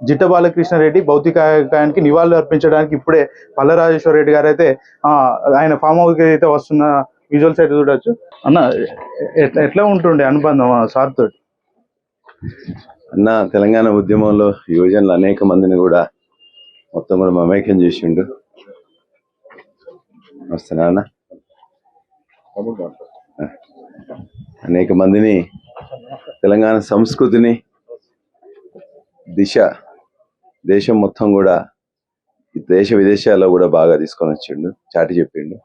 జిట్ట బాలకృష్ణారెడ్డి భౌతికాయానికి నివాళులు అర్పించడానికి ఇప్పుడే పల్లరాజేశ్వర రెడ్డి గారు అయితే ఆయన ఫామ్ హౌస్ అయితే వస్తున్న విజువల్స్ అయితే చూడొచ్చు. అన్న ఎట్లా ఉంటుండే అనుబంధం సార్ తోటి? అన్న తెలంగాణ ఉద్యమంలో యువజనులు అనేక మందిని కూడా మొత్తం కూడా మమేకం చేసిండు. వస్తున్నా అన్న? అనేక మందిని తెలంగాణ సంస్కృతిని దిశ దేశం మొత్తం కూడా దేశ విదేశాల్లో కూడా బాగా తీసుకొని వచ్చిండు చాటి చెప్పిండు.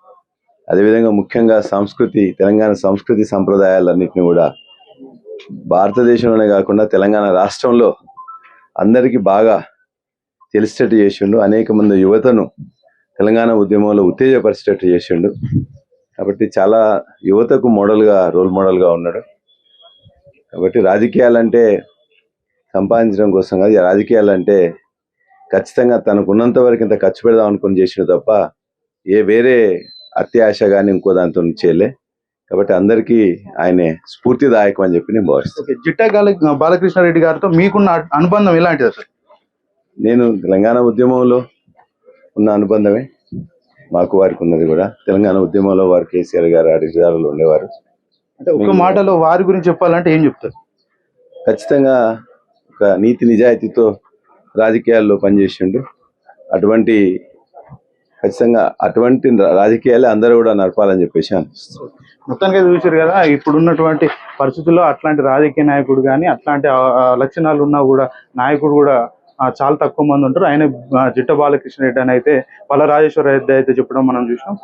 అదేవిధంగా ముఖ్యంగా సంస్కృతి తెలంగాణ సంస్కృతి సంప్రదాయాలన్నింటినీ కూడా భారతదేశంలోనే కాకుండా తెలంగాణ రాష్ట్రంలో అందరికీ బాగా తెలిసేటట్టు చేసిండు. అనేక మంది యువతను తెలంగాణ ఉద్యమంలో ఉత్తేజపరిచేటట్టు చేసిండు. కాబట్టి చాలా యువతకు మోడల్గా రోల్ మోడల్గా ఉన్నాడు. కాబట్టి రాజకీయాలంటే సంపాదించడం కోసం కాదు రాజకీయాలంటే ఖచ్చితంగా తనకు ఉన్నంత వరకు ఇంత ఖర్చు పెడదాం అనుకుని చేసిన తప్ప ఏ వేరే అత్యాశ కానీ ఇంకో దాంతో చేయలే. కాబట్టి అందరికీ ఆయనే స్ఫూర్తిదాయకం అని చెప్పి నేను భావిస్తాను జిట్ట బాలకృష్ణారెడ్డి గారితో మీకున్న అనుబంధం ఎలాంటిది అసలు? నేను తెలంగాణ ఉద్యమంలో ఉన్న అనుబంధమే. మాకు వారికి ఉన్నది కూడా. తెలంగాణ ఉద్యమంలో వారు కేసీఆర్ గారు అడిగారులు ఉండేవారు. అంటే ఒక మాటలో వారి గురించి చెప్పాలంటే ఏం చెప్తారు? ఖచ్చితంగా ఒక నీతి నిజాయితీతో రాజకీయాల్లో పనిచేసిండు. అటువంటి ఖచ్చితంగా అటువంటి రాజకీయాలే అందరూ కూడా నడపాలని చెప్పేసి అనిపిస్తుంది. మొత్తానికి అయితే చూసారు కదా ఇప్పుడున్నటువంటి పరిస్థితుల్లో అట్లాంటి రాజకీయ నాయకుడు కానీ అట్లాంటి లక్షణాలు ఉన్నా కూడా నాయకుడు కూడా చాలా తక్కువ మంది ఉంటారు. ఆయన జిట్ట బాలకృష్ణ రెడ్డి అని అయితే పల్ల రాజేశ్వర రెడ్డి అయితే చెప్పడం మనం చూసాం